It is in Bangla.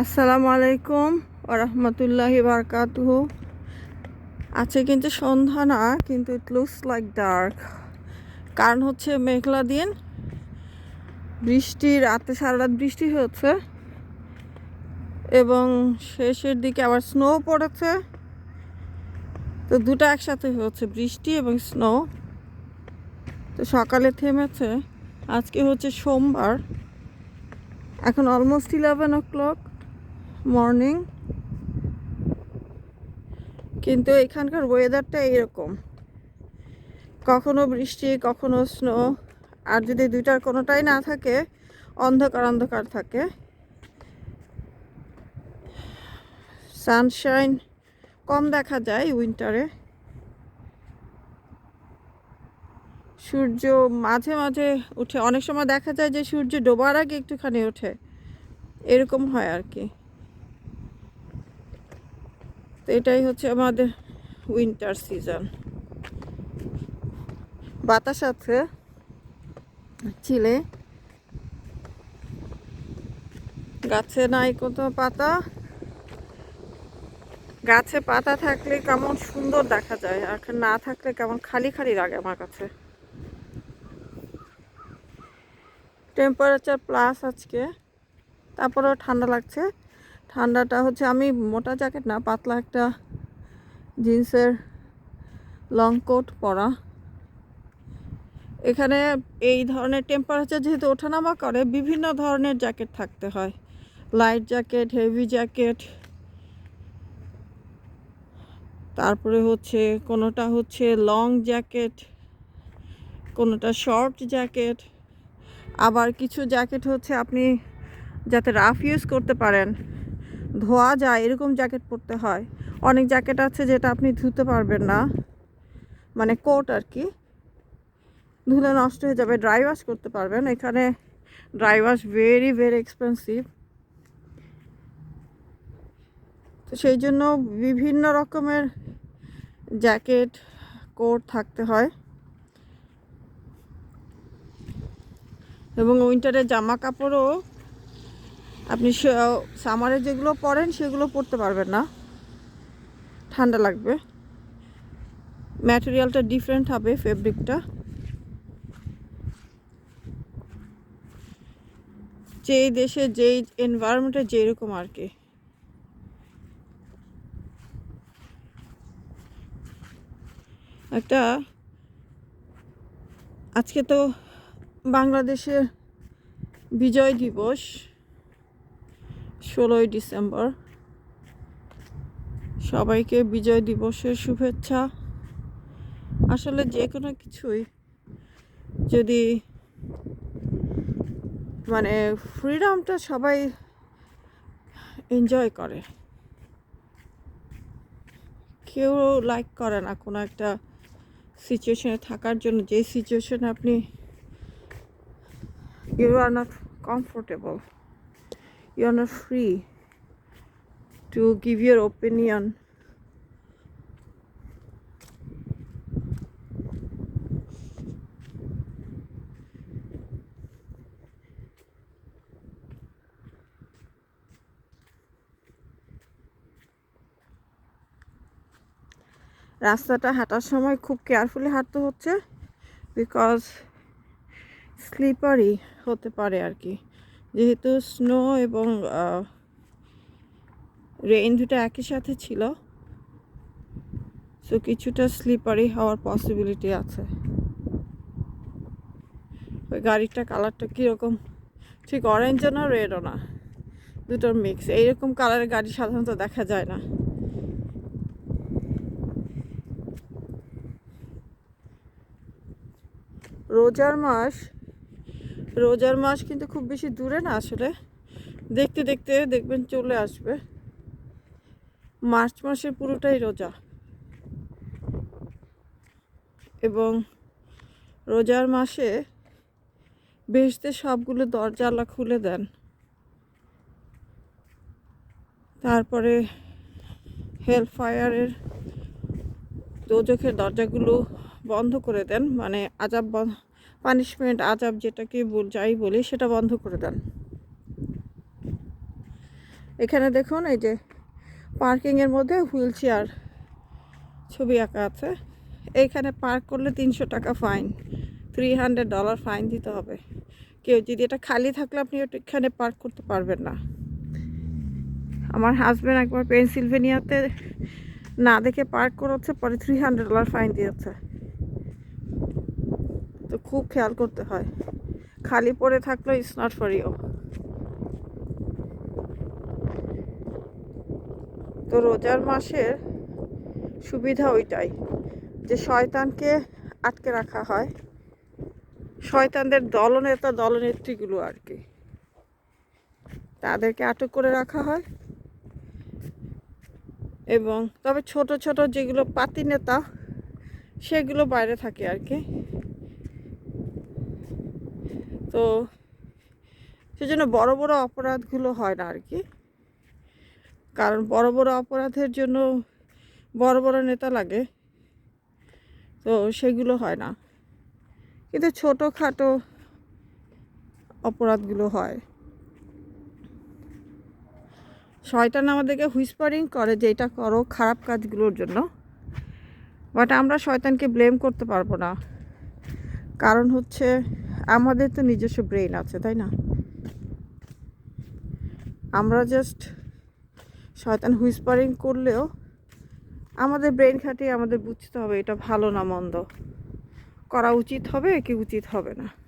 আসসালামু আলাইকুম ওরহমতুল্লাহি বারকাতুহ। আছে কিন্তু সন্ধ্যা না, কিন্তু ইট লুকস লাইক ডার্ক কারণ হচ্ছে মেঘলা দিন, বৃষ্টি, রাতে সারা রাত বৃষ্টি হয়েছে এবং শেষের দিকে আবার স্নো পড়েছে। তো দুটো একসাথে হয়েছে বৃষ্টি এবং স্নো তো সকালে থেমেছে, আজকে হচ্ছে সোমবার। এখন almost eleven o'clock morning কিন্তু এখানকার ওয়েদারটা এরকম। কখনো বৃষ্টি, কখনো স্নো আর যদি দুইটার কোনোটাই না থাকে, অন্ধকার অন্ধকার থাকে। সানশাইন কম দেখা যায় উইন্টারে সূর্য মাঝে মাঝে উঠে, অনেক সময় দেখা যায় যে সূর্য ডোবার আগে একটুখানি ওঠে। এরকম হয় আর কি। তো এটাই হচ্ছে আমাদের উইন্টার সিজন বাতাস আছে চিলে গাছে নাই কত পাতা। গাছে পাতা থাকলে কেমন সুন্দর দেখা যায়, আর না থাকলে কেমন খালি খালি লাগে আমার কাছে। টেম্পারেচার প্লাস আজকে। তারপরেও ঠান্ডা লাগছে। ঠান্ডাটা হচ্ছে আমি মোটা জ্যাকেট না, পাতলা একটা জিন্সের লং কোট পরা। এখানে এই ধরনের টেম্পারেচার যেহেতু ওঠানামা করে, বিভিন্ন ধরনের জ্যাকেট থাকতে হয়। লাইট জ্যাকেট হেভি জ্যাকেট তারপরে হচ্ছে কোনোটা হচ্ছে লং জ্যাকেট কোনোটা শর্ট জ্যাকেট আবার কিছু জ্যাকেট হচ্ছে আপনি যাতে রাফ ইউজ করতে পারেন ধোয়া যায়, এরকম জ্যাকেট পরতে হয়। অনেক জ্যাকেট আছে যেটা আপনি ধুতে পারবেন না। মানে কোট আর কি। ধুলে নষ্ট হয়ে যাবে। ড্রাই ওয়াশ করতে পারবেন। এখানে dry wash very very expensive তো সেই জন্য বিভিন্ন রকমের জ্যাকেট কোট থাকতে হয়। এবং উইন্টারের জামা কাপড়ও আপনি সামারে যেগুলো পরেন, সেগুলো পরতে পারবেন না। ঠান্ডা লাগবে। ম্যাটেরিয়ালটা ডিফারেন্ট হবে ফেব্রিকটা যেই দেশে, যেই এনভায়রনমেন্টে যেরকম আর কি। একটা, আজকে তো বাংলাদেশের বিজয় দিবস। ষোলোই ডিসেম্বর। সবাইকে বিজয় দিবসের শুভেচ্ছা। আসলে যে কোনো কিছুই যদি মানে ফ্রিডমটা সবাই এনজয় করে। কেউ লাইক করে না কোনো একটা সিচুয়েশনে থাকার জন্য। যে সিচুয়েশনে আপনি you are not comfortable you are not free to give your opinion. রাস্তাটা হাঁটার সময় খুব কেয়ারফুলি হাঁটতে হচ্ছে বিকজ স্লিপারি হতে পারে আর কি। যেহেতু স্নো এবং রেইন দুটো একই সাথে ছিল সো কিছুটা স্লিপারি হওয়ার পসিবিলিটি আছে। ওই গাড়িটা কালারটা কীরকম? ঠিক অরেঞ্জও না রেডও না? দুটোর মিক্স এইরকম কালারের গাড়ি সাধারণত দেখা যায় না। রোজার মাস রোজার মাস কিন্তু খুব বেশি দূরে না আসলে। দেখতে দেখতে দেখবেন চলে আসবে। মার্চ মাসে পুরোটাই রোজা। এবং রোজার মাসে বেশতে সবগুলো দরজালা খুলে দেন। তারপরে হেল ফায়ারের দোজখের দরজাগুলো বন্ধ করে দেন। মানে আজাব বন্ধ পানিশমেন্ট আজাব যেটাকে যাই বলি, সেটা বন্ধ করে দেন। এখানে দেখুন, এই যে পার্কিংয়ের মধ্যে হুইল চেয়ার ছবি আঁকা আছে। এইখানে পার্ক করলে তিনশো টাকা fine three hundred dollar fine দিতে হবে। কেউ যদি এটা খালি থাকলে আপনি এখানে পার্ক করতে পারবেন না। আমার হাজব্যান্ড একবার পেনসিলভেনিয়াতে না দেখে পার্ক করেছে পরে থ্রি হান্ড্রেড ডলার ফাইন দিয়েছে। তো খুব খেয়াল করতে হয়। খালি পড়ে থাকলে ইটস নট ফর ইউ তো রোজার মাসের সুবিধা ওইটাই, যে শয়তানকে আটকে রাখা হয়। শয়তানদের দলনেতা, দলনেত্রীগুলো আর কি। তাদেরকে আটক করে রাখা হয়। এবং তবে ছোট ছোট যেগুলো পাতি নেতা, সেগুলো বাইরে থাকে আর কি। তো সেজন্য বড় বড় অপরাধগুলো হয় না আর কি কারণ বড় বড় অপরাধের জন্য বড় বড় নেতা লাগে, তো সেগুলো হয় না। কিন্তু ছোটোখাটো অপরাধগুলো হয়। শয়তান আমাদেরকে হুইসপারিং করে যে এটা করো খারাপ কাজগুলোর জন্য বাট আমরা শয়তানকে ব্লেম করতে পারব না। কারণ হচ্ছে আমাদের তো নিজস্ব ব্রেন আছে, তাই না? আমরা জাস্ট শয়তান হুইসপারিং করলেও আমাদের ব্রেন খাটিয়ে আমাদের বুঝতে হবে এটা ভালো না মন্দ। করা উচিত হবে কি উচিত হবে না।